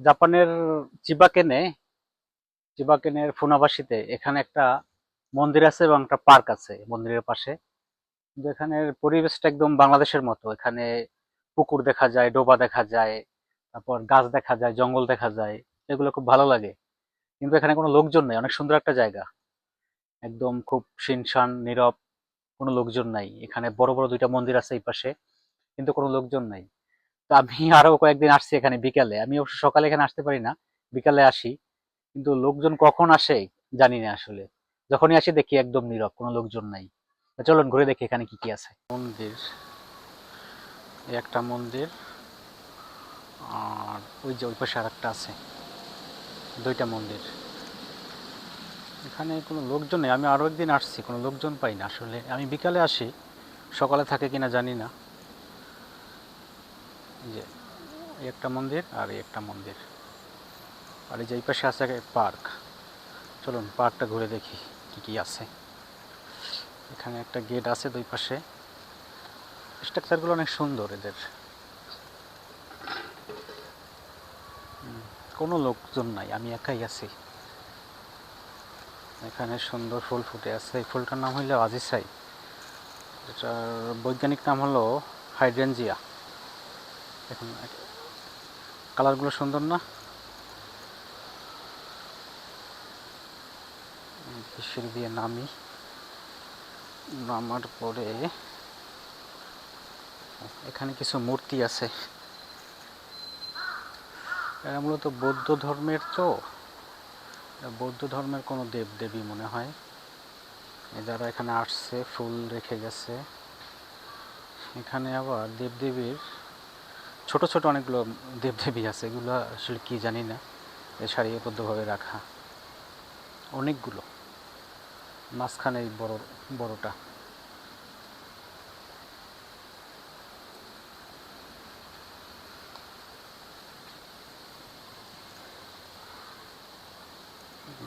জাপানের চিবাকেনে, চিবাকেনের ফুনাবাসিতে এখানে একটা মন্দির আছে এবং একটা পার্ক আছে মন্দিরের পাশে। কিন্তু এখানের পরিবেশটা একদম বাংলাদেশের মতো। এখানে পুকুর দেখা যায়, ডোবা দেখা যায়, তারপর গাছ দেখা যায়, জঙ্গল দেখা যায়, এগুলো খুব ভালো লাগে। কিন্তু এখানে কোনো লোকজন নেই, অনেক সুন্দর একটা জায়গা। একদম খুব শিনশান, নীরব কোনো লোকজন নাই। এখানে বড় বড় দুইটা মন্দির আছে এই পাশে, কিন্তু কোনো লোকজন নাই। তো আমি আরও কয়েকদিন আসছি এখানে বিকালে। আমি অবশ্য সকালে এখানে আসতে পারি না, বিকালে আসি। কিন্তু লোকজন কখন আসে জানি না আসলে। যখনই আসি দেখি একদম নীরব, কোনো লোকজন নাই। চলুন ঘুরে দেখি এখানে কি কি আছে। মন্দির একটা মন্দির, আর ওই যে ওই পাশে আর একটা আছে, দুইটা মন্দির। এখানে কোনো লোকজন নেই। আমি আরও একদিন আসছি, কোনো লোকজন পাই না আসলে। আমি বিকালে আসি, সকালে থাকে কিনা জানি না। যে একটা মন্দির আর একটা মন্দির। আর এই যে এই পাশে আছে পার্ক। চলুন পার্কটা ঘুরে দেখি কি কি আছে। এখানে একটা গেট আছে দুই পাশে। স্ট্রাকচারগুলো অনেক সুন্দর এদের। কোনো লোকজন নাই, আমি একাই আছি। এখানে সুন্দর ফুল ফুটে আছে। এই ফুলটার নাম হইল আজিসাই। এটার বৈজ্ঞানিক নাম হলো হাইড্রেনজিয়া। দেখুন কালারগুলো সুন্দর না? সিঁড়ি দিয়ে নামি। নামার পরে এখানে কিছু মূর্তি আছে। এরা মূলত বৌদ্ধ ধর্মের তো। বৌদ্ধ ধর্মের কোনো দেব দেবী মনে হয়। যারা এখানে আসছে, ফুল রেখে গেছে। এখানে আবার দেবদেবীর ছোট ছোট অনেকগুলো দেবদেবী আছে, এগুলো আসলে কি জানি না। এ সারিবদ্ধভাবে রাখা। অনেকগুলো। মাঝখানে এই বড়, বড়টা।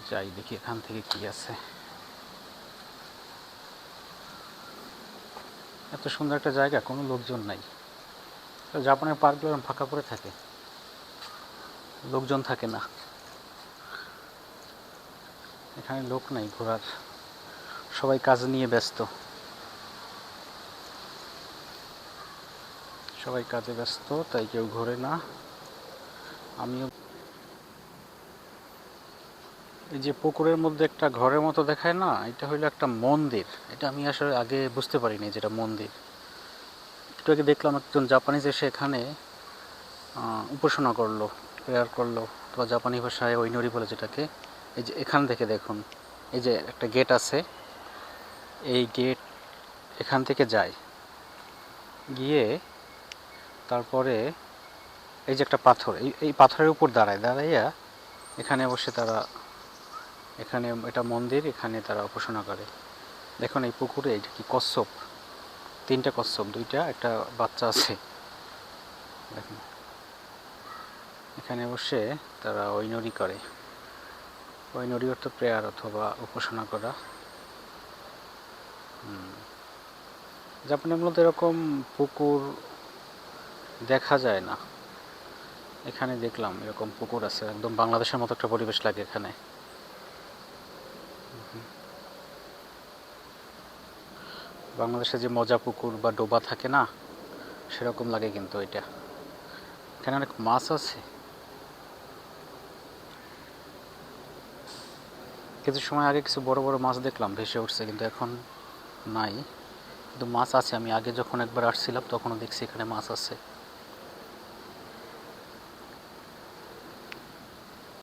যাই দেখি এখান থেকে কি আছে। এত সুন্দর একটা জায়গা, কোনো লোকজন নাই। জাপানের পার্কগুলো ফাঁকা করে থাকে। লোকজন থাকে না। এখানে লোক নাই ঘোরার। সবাই কাজ নিয়ে ব্যস্ত। সবাই কাজে ব্যস্ত, তাই কেউ ঘোরে না। আমিও এই যে পুকুরের মধ্যে একটা ঘরের মতো দেখায় না, এটা হইল একটা মন্দির। এটা আমি আসলে আগে বুঝতে পারিনি যেটা মন্দির। একটু আগে দেখলাম একজন জাপানিজ এসে এখানে উপাসনা করল প্রেয়ার করল, অথবা জাপানি ভাষায় ঐনরি বলে যেটাকে। এই যে এখান থেকে দেখুন, এই যে একটা গেট আছে, এই গেট এখান থেকে যায়। গিয়ে তারপরে এই যে একটা পাথর, এই এই পাথরের উপর দাঁড়ায়, দাঁড়াইয়া এখানে বসে তারা, এখানে এটা মন্দির, এখানে তারা উপাসনা করে। দেখুন এই পুকুরে এটা কি কচ্ছপ। তিনটা কচ্ছপ, দুইটা, একটা বাচ্চা আছে। দেখুন। এখানে বসে তারা ঐনরি করে। ঐনরি অর্থ প্রেয়ার অথবা উপাসনা করা। হুম। জাপানের মূলত এরকম পুকুর দেখা যায় না। এখানে দেখলাম এরকম পুকুর আছে। একদম বাংলাদেশের মতো একটা পরিবেশ লাগে এখানে। বাংলাদেশে যে মজা পুকুর বা ডোবা থাকে না, সেরকম লাগে কিন্তু এটা। এখানে অনেক মাছ আছে। কিছু সময় আগে কিছু বড় বড় মাছ দেখলাম, ভেসে উঠছে, কিন্তু এখন নাই। কিন্তু মাছ আছে, আমি আগে যখন একবার আসছিলাম, তখনও দেখছি এখানে মাছ আছে।